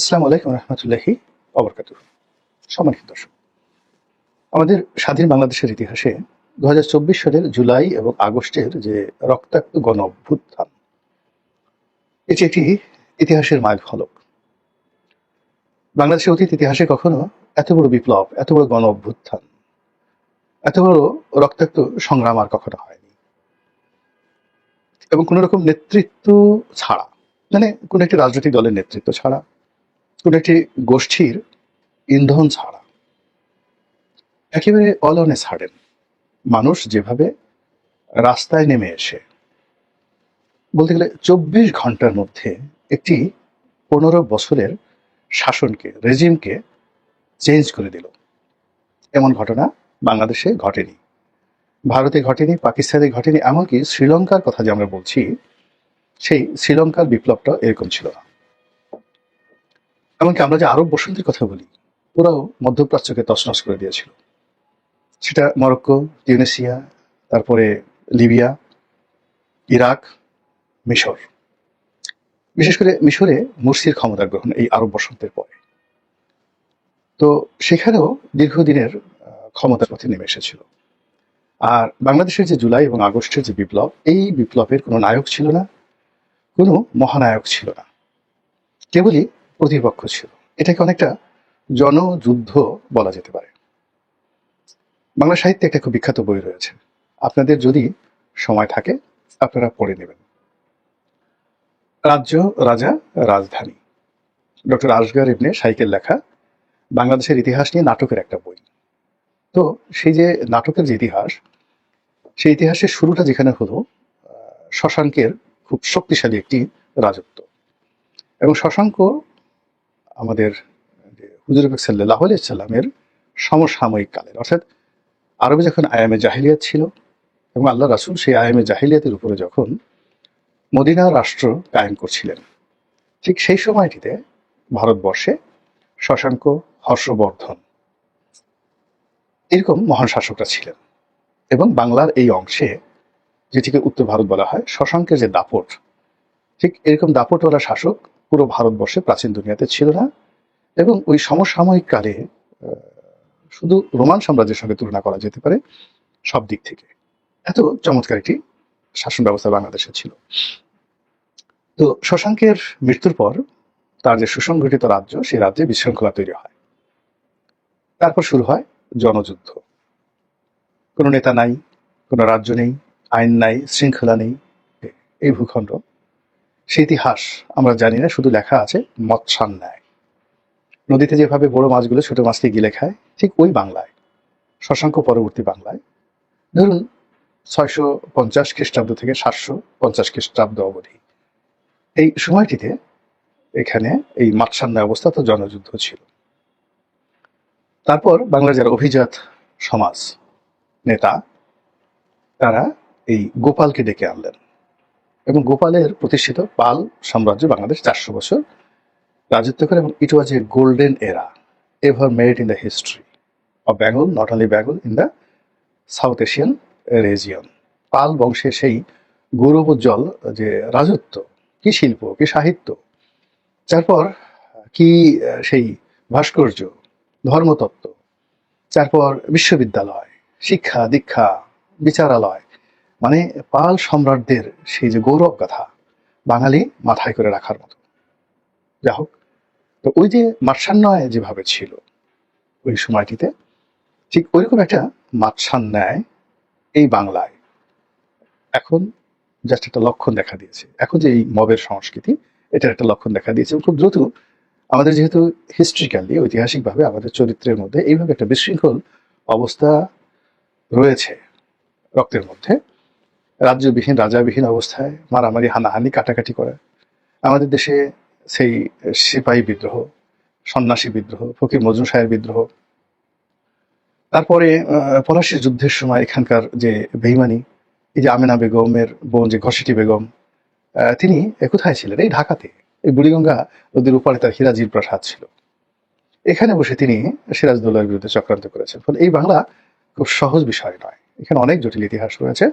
আসসালামু আলাইকুম রহমতুল্লাহি অবরকাত সম্মানিত দর্শক, আমাদের স্বাধীন বাংলাদেশের ইতিহাসে দুই হাজার চব্বিশ সালের জুলাই এবং আগস্টের যে রক্তাক্ত গণ অভ্যুত্থান এটি একটি ইতিহাসের মাইল ফলক বাংলাদেশের অতীত ইতিহাসে কখনো এত বড় বিপ্লব, এত বড় গণ অভ্যুত্থান এত বড় রক্তাক্ত সংগ্রাম আর কখনো হয়নি। এবং কোনো রকম নেতৃত্ব ছাড়া মানে কোনো একটি রাজনৈতিক দলের নেতৃত্ব ছাড়া কোনো একটি গোষ্ঠীর ইন্ধন ছাড়া। একেবারে অল ছাড়েন। মানুষ যেভাবে রাস্তায় নেমে এসে, বলতে গেলে চব্বিশ ঘণ্টার মধ্যে একটি পনেরো বছরের শাসনকে, রেজিমকে চেঞ্জ করে দিল। এমন ঘটনা বাংলাদেশে ঘটেনি, ভারতে ঘটেনি, পাকিস্তানে ঘটেনি, এমনকি শ্রীলঙ্কার কথা যে আমরা বলছি, সেই শ্রীলঙ্কার বিপ্লবটা এরকম ছিল না। এমনকি আমরা যে আরব বসন্তের কথা বলি, ওরাও মধ্যপ্রাচ্যকে তছনছ করে দিয়েছিল। সেটা মরক্কো টিউনেশিয়া তারপরে লিবিয়া, ইরাক, মিশর। বিশেষ করে মিশরে মুরসির ক্ষমতা গ্রহণ এই আরব বসন্তের পরে। তো সেখানেও দীর্ঘদিনের ক্ষমতার পথে নেমে এসেছিল। আর বাংলাদেশের যে জুলাই এবং আগস্টের যে বিপ্লব, এই বিপ্লবের কোনো নায়ক ছিল না, কোনো মহানায়ক ছিল না। কেবলই প্রতিপক্ষ ছিল। এটাকে অনেকটা জনযুদ্ধ বলা যেতে পারে। বাংলা সাহিত্যে একটা খুব বিখ্যাত বই রয়েছে। আপনাদের যদি সময় থাকে, আপনারা পড়ে নেবেন। রাজ্য, রাজা, রাজধানী। ডক্টর আসগার ইবনে সাইকেল লেখা বাংলাদেশের ইতিহাস নিয়ে নাটকের একটা বই। তো সেই যে নাটকের যে ইতিহাস, সেই ইতিহাসের শুরুটা যেখানে হলো শশাঙ্কের খুব শক্তিশালী একটি রাজত্ব। এবং শশাঙ্ক আমাদের হুজুর সাল্লাহ সাল্লামের সমসাময়িক কালের। অর্থাৎ আরবে যখন আয়ামে জাহিলিয়াত ছিল এবং আল্লাহ রাসুল সেই আয়ামে জাহিলিয়াতের উপরে যখন মদিনা রাষ্ট্র কায়েম করছিলেন, ঠিক সেই সময়টিতে ভারতবর্ষে শশাঙ্ক, হর্ষবর্ধন এরকম মহান শাসকরা ছিলেন এবং বাংলার এই অংশে যেটিকে উত্তর ভারত বলা হয় শশাঙ্কের যে দাপট, ঠিক এরকম দাপটওয়ালা শাসক পুরো ভারতবর্ষে প্রাচীন দুনিয়াতে ছিল না। এবং ওই সমসাময়িক কালে শুধু রোমান সাম্রাজ্যের সঙ্গে তুলনা করা যেতে পারে সব দিক থেকে। এত চমৎকার একটি শাসন ব্যবস্থা বাংলাদেশে ছিল। তো শশাঙ্কের মৃত্যুর পর তার যে সুসংগঠিত রাজ্য, সেই রাজ্যে বিশৃঙ্খলা তৈরি হয়। তারপর শুরু হয় জনযুদ্ধ। কোনো নেতা নাই, কোনো রাজ্য নেই, আইন নাই, শৃঙ্খলা নেই। এই ভূখণ্ড সে ইতিহাস আমরা জানি না, শুধু লেখা আছে মৎস্যান্যায়। নদীতে যেভাবে বড় মাছগুলো, ছোট মাছকে গিলে খায়, ঠিক ওই বাংলায়। শশাঙ্ক পরবর্তী বাংলায়। ধরুন, ছয়শো পঞ্চাশ খ্রিস্টাব্দ থেকে সাতশো পঞ্চাশ খ্রিস্টাব্দ অবধি। এই সময়টিতে এখানে এই মাৎসান্যায় অবস্থা তো জনযুদ্ধ ছিল। তারপর বাংলার যারা অভিজাত সমাজ নেতা, তারা এই গোপালকে ডেকে আনলেন। এবং গোপালের প্রতিষ্ঠিত পাল সাম্রাজ্য বাংলাদেশ চারশো বছর রাজত্ব করে এবং it was a golden era ever merit in the history of Bengal not only Bengal in the south Asian region Pala বংশের সেই গৌরবোজ্জ্বল যে রাজত্ব, কি শিল্প, কি সাহিত্য তারপর কি সেই ভাস্কর্য, ধর্মতত্ত্ব তারপর বিশ্ববিদ্যালয়, শিক্ষা, দীক্ষা, বিচারালয় মানে পাল সম্রাটদের সেই যে গৌরব গাথা, বাঙালি মাথায় করে রাখার মতো। যা হোক, তো ওই যে মাৎসান্যায় যেভাবে ছিল, ওই সময়টিতে ঠিক ওইরকম একটা মাৎসান্যায় এই বাংলায়। এখন জাস্ট একটা লক্ষণ দেখা দিয়েছে। এখন যে এই মবের সংস্কৃতি, এটার একটা লক্ষণ দেখা দিয়েছে। খুব দ্রুত আমাদের যেহেতু হিস্ট্রিক্যালি ঐতিহাসিকভাবে আমাদের চরিত্রের মধ্যে এইভাবে একটা বিশৃঙ্খল অবস্থা রয়েছে রক্তের মধ্যে। রাজ্যবিহীন রাজাবিহীন অবস্থায় মারামারি হানাহানি কাটাকাটি করে। আমাদের দেশে সেই সিপাহী বিদ্রোহ সন্ন্যাসী বিদ্রোহ ফকির মজনু সাহের বিদ্রোহ। তারপরে আহ, পলাশীর যুদ্ধের সময় এখানকার যে বেইমানি এই যে আমেনা বেগমের বোন যে ঘসিটি বেগম তিনি কোথায় ছিলেন? এই ঢাকাতে এই বুড়িগঙ্গা নদীর উপরে তার হিরাজির প্রাসাদ ছিল। এখানে বসে তিনি সিরাজদৌল্লার বিরুদ্ধে চক্রান্ত করেছেন। ফলে এই বাংলা খুব সহজ বিষয় নয়। এখানে অনেক জটিল ইতিহাস রয়েছে।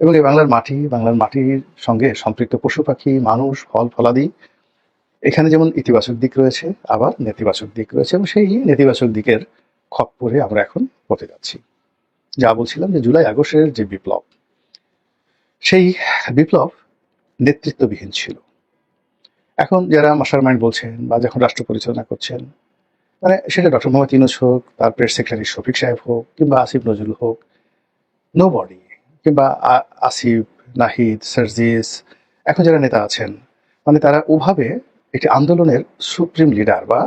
এবং এই বাংলার মাটি, বাংলার মাটির সঙ্গে সম্পৃক্ত পশু পাখি, মানুষ, ফল, ফলাদি, এখানে যেমন ইতিবাচক দিক রয়েছে, আবার নেতিবাচক দিক রয়েছে এবং সেই নেতিবাচক দিকের খপ্পরে আমরা এখন পড়তে যাচ্ছি। যা বলছিলাম যে জুলাই আগস্টের যে বিপ্লব, সেই বিপ্লব নেতৃত্ববিহীন ছিল। এখন যারা মাস্টার মাইন্ড বলছেন বা যখন রাষ্ট্র পরিচালনা করছেন মানে সেটা ডক্টর মোহাম্মদ ইউনুস হোক, তার প্রেস সেক্রেটারি শফিক সাহেব হোক কিংবা আসিফ নজরুল হোক নো বডি কিংবা আসিফ, নাহিদ, সার্জিস, এখন যারা নেতা আছেন মানে তারা ওভাবে একটি আন্দোলনের সুপ্রিম লিডার বা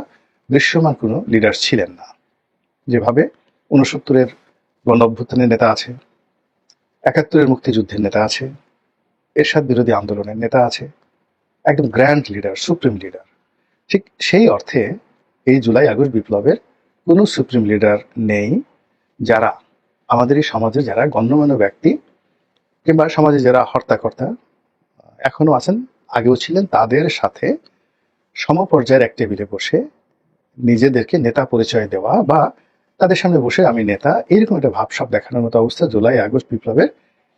দৃশ্যমান কোনো লিডার ছিলেন না। যেভাবে উনসত্তরের গণ অভ্যুত্থানের নেতা আছে, একাত্তরের মুক্তিযুদ্ধের নেতা আছে, এরশাদ বিরোধী আন্দোলনের নেতা আছে, একদম গ্র্যান্ড লিডার, সুপ্রিম লিডার। ঠিক সেই অর্থে এই জুলাই আগস্ট বিপ্লবের কোনো সুপ্রিম লিডার নেই যারা আমাদের এই সমাজে যারা গণ্যমান্য ব্যক্তি কিংবা সমাজে যারা হর্তাকর্তা, এখনও আছেন, আগেও ছিলেন, তাদের সাথে সমপর্যায়ের এক টেবিলে বসে নিজেদেরকে নেতা পরিচয় দেওয়া বা তাদের সামনে বসে আমি নেতা, এরকম একটা ভাবসাব দেখানোর মতো অবস্থা জুলাই, আগস্ট বিপ্লবের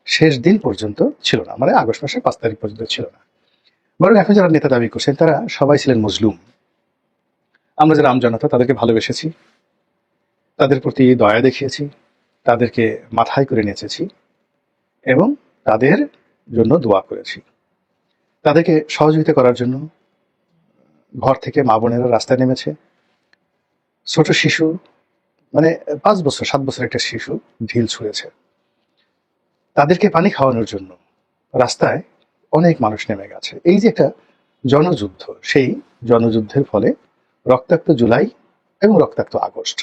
শেষ দিন পর্যন্ত ছিল না। মানে আগস্ট মাসের পাঁচ তারিখ পর্যন্ত ছিল না। বরং এখন যারা নেতা দাবি করছেন, তারা সবাই ছিলেন মজলুম। আমরা যারা আমজনতা, তাদেরকে ভালোবেসেছি। তাদের প্রতি দয়া দেখিয়েছি। তাদেরকে মাথায় করে নেচেছি এবং তাদের জন্য দোয়া করেছি। তাদেরকে সহযোগিতা করার জন্য ঘর থেকে মা বোনেরা রাস্তায় নেমেছে। ছোট শিশু মানে পাঁচ বছর, সাত বছর একটা শিশু ঢিল ছুঁড়েছে। তাদেরকে পানি খাওয়ানোর জন্য রাস্তায় অনেক মানুষ নেমে গেছে। এই যে একটা জনযুদ্ধ, সেই জনযুদ্ধের ফলে রক্তাক্ত জুলাই এবং রক্তাক্ত আগস্ট।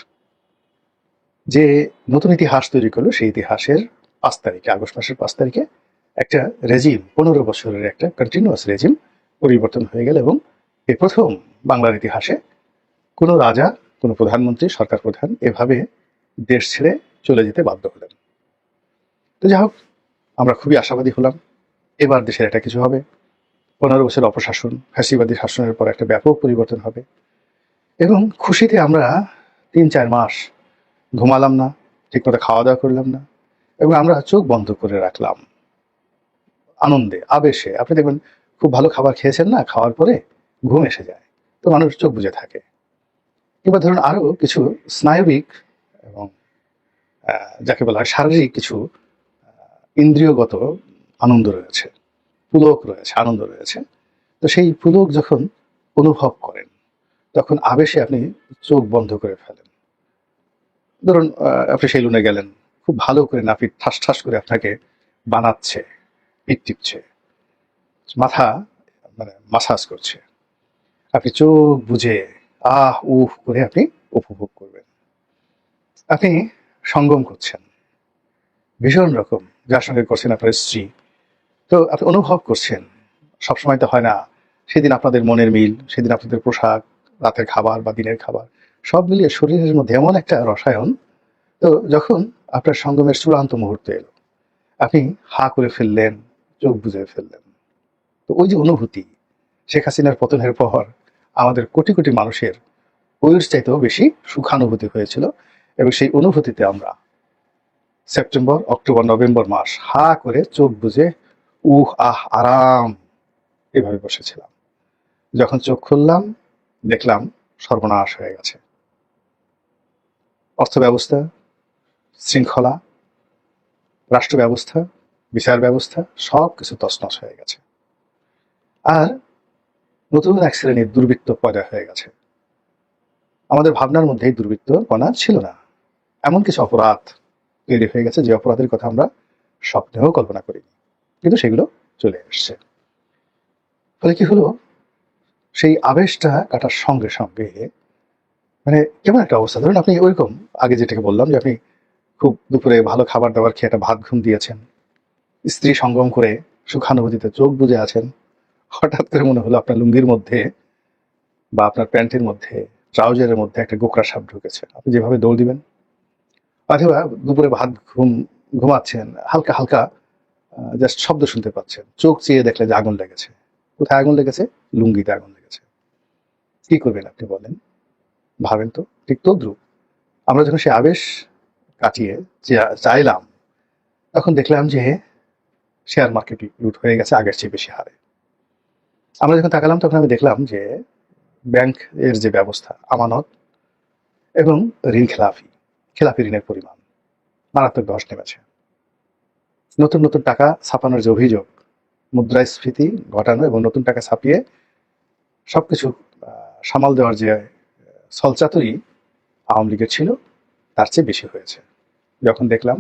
যে নতুন ইতিহাস তৈরি করল, সেই ইতিহাসের পাঁচ তারিখে, আগস্ট মাসের পাঁচ তারিখে একটা রেজিম পনেরো বছরের একটা কন্টিনিউয়াস রেজিম পরিবর্তন হয়ে গেল এবং এই প্রথম বাংলার ইতিহাসে কোনো রাজা, কোনো প্রধানমন্ত্রী, সরকার প্রধান এভাবে দেশ ছেড়ে চলে যেতে বাধ্য হলেন। তো যাই হোক, আমরা খুবই আশাবাদী হলাম। এবার দেশের একটা কিছু হবে। পনেরো বছর অপশাসন, ফ্যাসিবাদী শাসনের পর একটা ব্যাপক পরিবর্তন হবে। এবং খুশিতে আমরা তিন চার মাস ঘুমালাম না, ঠিকমতো খাওয়া দাওয়া করলাম না এবং আমরা চোখ বন্ধ করে রাখলাম। আনন্দে, আবেশে। আপনি দেখবেন খুব ভালো খাবার খেয়েছেন না, খাওয়ার পরে ঘুম এসে যায়। তো মানুষ চোখ বুঝে থাকে। কিংবা ধরুন আরও কিছু স্নায়বিক এবং যাকে বলা হয় শারীরিক কিছু ইন্দ্রিয়গত আনন্দ রয়েছে। পুলক রয়েছে, আনন্দ রয়েছে। তো সেই পুলক যখন অনুভব করেন, তখন আবেশে আপনি চোখ বন্ধ করে ফেলেন। ধরুন আপনি সেলুনে গেলেন, খুব ভালো করে নাপিত ঠাস ঠাস করে আপনাকে বানাচ্ছে পিট টিপছে, মাথা মানে মাসাজ করছে। আপনি চোখ বুঝে আহ, উহ, করে আপনি উপভোগ করবেন। আপনি সঙ্গম করছেন, ভীষণ রকম, যার সঙ্গে করছেন আপনার স্ত্রী। তো আপনি অনুভব করছেন, সবসময় তো হয় না, সেদিন আপনাদের মনের মিল, সেদিন আপনাদের পোশাক, রাতের খাবার বা দিনের খাবার সব মিলিয়ে শরীরের মধ্যে এমন একটা রসায়ন, তো যখন আপনার সঙ্গমের চূড়ান্ত মুহূর্ত এলো, আপনি হা করে ফেললেন, চোখ বুঝে ফেললেন। তো ওই যে অনুভূতি, শেখ হাসিনার পতনের পর আমাদের কোটি কোটি মানুষের ওইর চাইতেও বেশি সুখানুভূতি হয়েছিল এবং সেই অনুভূতিতে আমরা সেপ্টেম্বর, অক্টোবর, নভেম্বর মাস হা করে চোখ বুঝে উহ, আহ, আরাম এভাবে বসেছিলাম। যখন চোখ খুললাম, দেখলাম সর্বনাশ হয়ে গেছে। অর্থ ব্যবস্থা শৃঙ্খলা রাষ্ট্র ব্যবস্থা বিচার ব্যবস্থা সব কিছু তছনছ হয়ে গেছে। আর নতুন এক শ্রেণির দুর্বৃত্ত পয়দা হয়ে গেছে। আমাদের ভাবনার মধ্যে দুর্বৃত্ত কণা ছিল না। এমন কিছু অপরাধ তৈরি হয়ে গেছে, যে অপরাধের কথা আমরা স্বপ্নেও কল্পনা করিনি। কিন্তু সেগুলো চলে এসছে। ফলে কি হলো? সেই আবেশটা কাটার সঙ্গে সঙ্গে মানে কেমন একটা অবস্থা? ধরুন আপনি ওইরকম, আগে যেটাকে বললাম যে আপনি খুব দুপুরে ভালো খাবার দাবার খেয়ে একটা ভাত ঘুম দিয়েছেন। স্ত্রী সঙ্গম করে সুখানুভূতিতে চোখ বুজে আছেন। হঠাৎ করে মনে হলো আপনার লুঙ্গির মধ্যে বা আপনার প্যান্টের মধ্যে, ট্রাউজারের মধ্যে একটা গোকরা সাপ ঢুকেছে। আপনি যেভাবে দৌড় দিবেন, অথবা দুপুরে ভাত ঘুম, ঘুমাচ্ছেন, হালকা হালকা জাস্ট শব্দ শুনতে পাচ্ছেন। চোখ চেয়ে দেখলে যে আগুন লেগেছে। কোথায় আগুন লেগেছে? লুঙ্গিতে আগুন লেগেছে। কি করবেন আপনি বলেন? ভাবেন তো? ঠিক তদ্রুপ আমরা যখন সে আবেশ কাটিয়ে চাইলাম, তখন দেখলাম যে শেয়ার মার্কেট লুট হয়ে গেছে আগের চেয়ে বেশি হারে। আমরা যখন তাকালাম, তখন আমি দেখলাম যে ব্যাংক এর যে ব্যবস্থা, আমানত এবং ঋণ খেলাফি খেলাফি ঋণের পরিমাণ মারাত্মক ধস নেমেছে। নতুন নতুন টাকা ছাপানোর যে অভিযোগ, মুদ্রাস্ফীতি ঘটানো এবং নতুন টাকা ছাপিয়ে সবকিছু সামাল দেওয়ার যে আহ, ছলচাতুরি আওয়ামী লীগের ছিল তার চেয়ে বেশি হয়েছে। যখন দেখলাম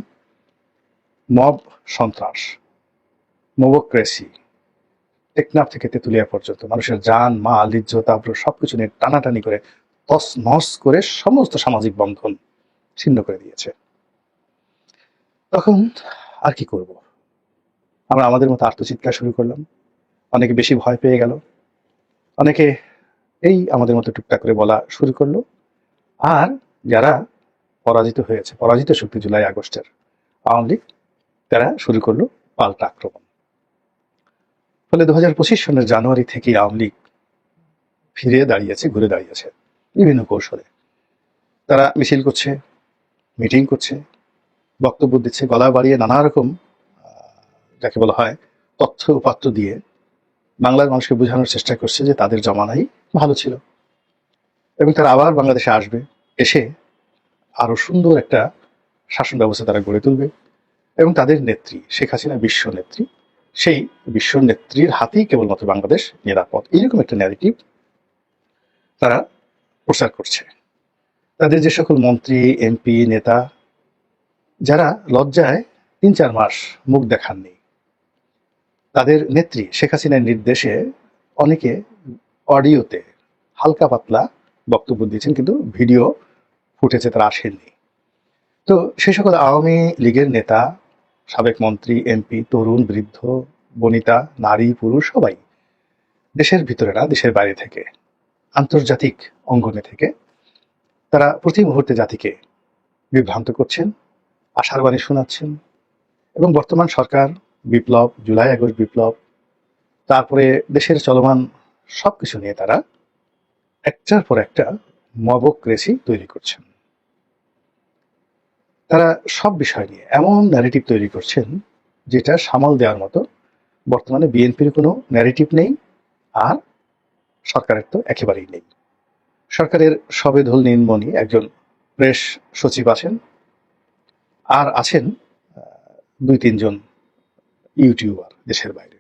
মব সন্ত্রাস মোবোক্রেসি টেকনাফ থেকে তেতুলিয়া পর্যন্ত মানুষের যান মাল ইজ্জত আব্রু সবকিছু নিয়ে টানাটানি করে তস নস করে সমস্ত সামাজিক বন্ধন ছিন্ন করে দিয়েছে। তখন আর কি করব? আমরা আমাদের মতো আত্মচিৎকার শুরু করলাম। অনেকে বেশি ভয় পেয়ে গেল। অনেকে এই আমাদের মতো টুকটাক করে বলা শুরু করল। আর যারা পরাজিত হয়েছে, পরাজিত শক্তি জুলাই, আগস্টের আওয়ামী লীগ, তারা শুরু করল পাল্টা আক্রমণ। ফলে দু সনের জানুয়ারি থেকে আওয়ামী লীগ ফিরে দাঁড়িয়েছে, ঘুরে দাঁড়িয়েছে বিভিন্ন কৌশলে। তারা মিছিল করছে, মিটিং করছে, বক্তব্য দিচ্ছে, গলা বাড়িয়ে নানা রকম যাকে বলা হয় তথ্য উপাত্ত দিয়ে বাংলার মানুষকে বোঝানোর চেষ্টা করছে যে তাদের জমানাই ভালো ছিল। এবং তারা আবার বাংলাদেশে আসবে, এসে আরও সুন্দর একটা শাসন ব্যবস্থা তারা গড়ে তুলবে। এবং তাদের নেত্রী, শেখ হাসিনা বিশ্ব নেত্রী, সেই বিশ্ব নেত্রীর হাতেই কেবলমাত্র বাংলাদেশ নিরাপদ। এইরকম একটা ন্যারেটিভ তারা প্রচার করছে। তাদের যে সকল মন্ত্রী, এমপি, নেতা, যারা লজ্জায় তিন চার মাস মুখ দেখাননি, তাদের নেত্রী শেখ হাসিনার নির্দেশে অনেকে অডিওতে হালকা পাতলা বক্তব্য দিয়েছেন, কিন্তু ভিডিও ফুটেছে তারা আসেননি। তো সেই সকল আওয়ামী লীগের নেতা, সাবেক মন্ত্রী, এমপি, তরুণ, বৃদ্ধ, বনিতা, নারী, পুরুষ, সবাই দেশের ভিতরে না দেশের বাইরে থেকে, আন্তর্জাতিক অঙ্গনে থেকে, তারা প্রতি মুহূর্তে জাতিকে বিভ্রান্ত করছেন, আশার বাণী শোনাচ্ছেন এবং বর্তমান সরকার বিপ্লব, জুলাই আগস্ট বিপ্লব, তারপরে দেশের চলমান সবকিছু নিয়ে তারা একটার পর একটা মবক্রেসি তৈরি করছেন। তারা সব বিষয় নিয়ে এমন ন্যারেটিভ তৈরি করছেন যেটা সামাল দেওয়ার মতো বর্তমানে বিএনপির কোনো ন্যারেটিভ নেই আর সরকারের তো একেবারেই নেই। সরকারের সবে ধুল নির্মণি একজন প্রেস সচিব আছেন আর আছেন দুই তিনজন ইউটিউবার দেশের বাইরে।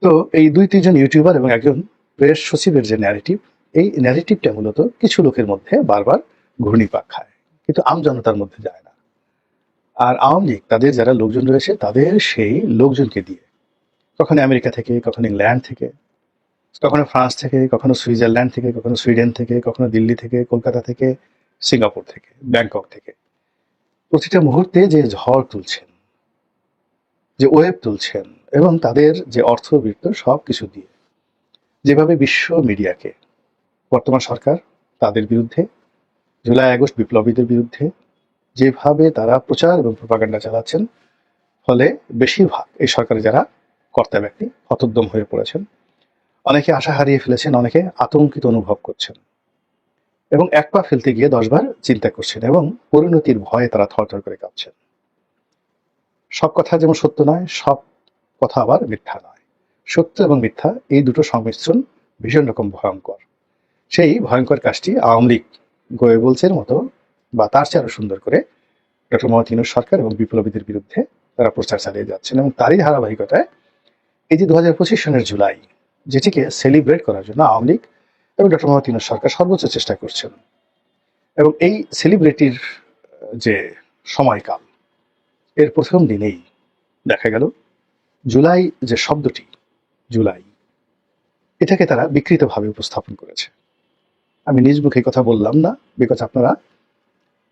তো এই দুই তিনজন ইউটিউবার এবং একজন প্রেস সচিবের যে ন্যারেটিভ এই ন্যারেটিভটা মূলত কিছু লোকের মধ্যে বারবার ঘূর্ণিপাক খায়। কিন্তু আমজনতার মধ্যে যায় না। আর আওয়ামী লীগ, তাদের যারা লোকজন রয়েছে, তাদের সেই লোকজনকে দিয়ে। কখনো আমেরিকা থেকে, কখনো ইংল্যান্ড থেকে, কখনো ফ্রান্স থেকে, কখনো সুইজারল্যান্ড থেকে, কখনো সুইডেন থেকে, কখনো দিল্লি থেকে, কলকাতা থেকে, সিঙ্গাপুর থেকে, ব্যাংকক থেকে। প্রতিটা মুহূর্তে যে ঝড় তুলছেন, যে ওয়েব তুলছেন এবং তাদের যে অর্থবৃত্ত সব কিছু দিয়ে। যেভাবে বিশ্ব মিডিয়াকে বর্তমান সরকার তাদের বিরুদ্ধে, জুলাই আগস্ট বিপ্লবীদের বিরুদ্ধে যেভাবে তারা প্রচার এবং প্রপাগান্ডা চালাচ্ছেন, ফলে বেশিরভাগ এই সরকারে যারা কর্তা ব্যক্তি হতোদ্যম হয়ে পড়েছেন, অনেকে আশা হারিয়ে ফেলেছেন, অনেকে আতঙ্কিত অনুভব করছেন এবং এক পা ফেলতে গিয়ে দশবার চিন্তা করছেন এবং পরিণতির ভয়ে তারা থরথর করে কাঁপছেন। সব কথা যেমন সত্য নয়, সব কথা আবার মিথ্যা নয়। সত্য এবং মিথ্যা এই দুটো সংমিশ্রণ ভীষণ রকম ভয়ঙ্কর। সেই ভয়ঙ্কর কাজটি আওয়ামী লীগ গোয়েবলসের মতো বা তার চেয়ে আরও সুন্দর করে ডক্টর মোহাম্মদ ইউনূস সরকার এবং বিপ্লবীদের বিরুদ্ধে তারা প্রচার চালিয়ে যাচ্ছেন এবং তারই ধারাবাহিকতায় এই যে দু হাজার পঁচিশ সনের জুলাই, যেটিকে সেলিব্রেট করার জন্য আওয়ামী লীগ এবং ডক্টর মোহাম্মদ ইউনূস সরকার সর্বোচ্চ চেষ্টা করছেন। এবং এই সেলিব্রিটির যে সময়কাল, এর প্রথম দিনেই দেখা গেল জুলাই যে শব্দটি, জুলাই, এটাকে তারা বিকৃতভাবে উপস্থাপন করেছে। আমি নিজ মুখে কথা বললাম না বিকজ আপনারা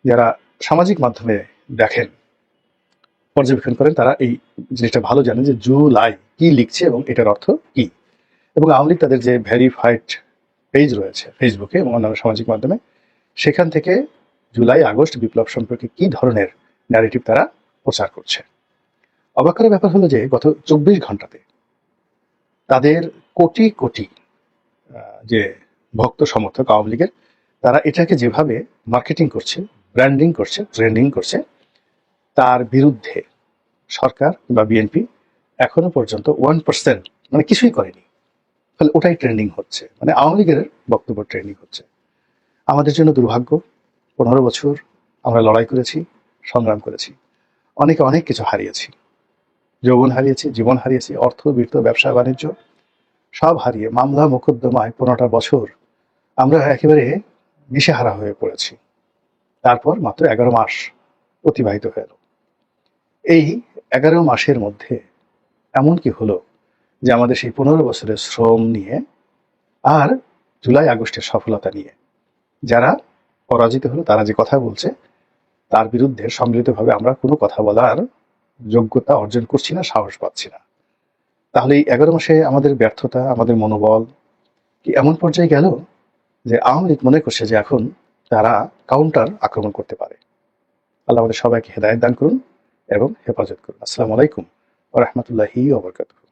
যারা সামাজিক মাধ্যমে দেখেন, পর্যবেক্ষণ করেন, তারা এই জিনিসটা ভালো জানেন যে জুলাই কি লিখছে এবং এটার অর্থ কি। এবং আওয়ামী তাদের যে ভেরিফাইড পেজ রয়েছে ফেসবুকে এবং অন্যান্য সামাজিক মাধ্যমে, সেখান থেকে জুলাই, আগস্ট বিপ্লব সম্পর্কে কি ধরনের ন্যারেটিভ তারা প্রচার করছে। অবাক করার ব্যাপার হলো যে গত চব্বিশ ঘন্টাতে তাদের কোটি কোটি যে ভক্ত সমর্থক আওয়ামী লীগের, তারা এটাকে যেভাবে মার্কেটিং করছে ব্র্যান্ডিং করছে ট্রেন্ডিং করছে, তার বিরুদ্ধে সরকার বা বিএনপি এখনও পর্যন্ত ওয়ান পার্সেন্ট মানে কিছুই করেনি। ফলে ওটাই ট্রেন্ডিং হচ্ছে। মানে আওয়ামী লীগের বক্তব্য ট্রেন্ডিং হচ্ছে। আমাদের জন্য দুর্ভাগ্য, পনেরো বছর আমরা লড়াই করেছি, সংগ্রাম করেছি, অনেকে অনেক কিছু হারিয়েছি। যৌবন হারিয়েছি, জীবন হারিয়েছি, অর্থ, বৃত্ত, ব্যবসা, বাণিজ্য, সব হারিয়ে মামলা মোকদ্দমায় পনেরোটা বছর আমরা একেবারে দিশেহারা হয়ে পড়েছি। তারপর মাত্র এগারো মাস অতিবাহিত হয়ে এই এগারো মাসের মধ্যে এমন কি হলো যে আমাদের সেই পনেরো বছরের শ্রম নিয়ে আর জুলাই, আগস্টের সফলতা নিয়ে যারা পরাজিত হলো, তারা যে কথা বলছে, তার বিরুদ্ধে সম্মিলিতভাবে আমরা কোনো কথা বলার যোগ্যতা অর্জন করছি না, সাহস পাচ্ছি না। তাহলে এই এগারো মাসে আমাদের ব্যর্থতা, আমাদের মনোবল কি এমন পর্যায়ে গেল যে আওয়ামী লীগ মনে করছে যে এখন তারা কাউন্টার আক্রমণ করতে পারে? আল্লাহ আমাদের সবাইকে হেদায়ত দান করুন এবং হেফাজত করুন। আসসালামু আলাইকুম রহমতুল্লাহি ওবরকাতুহ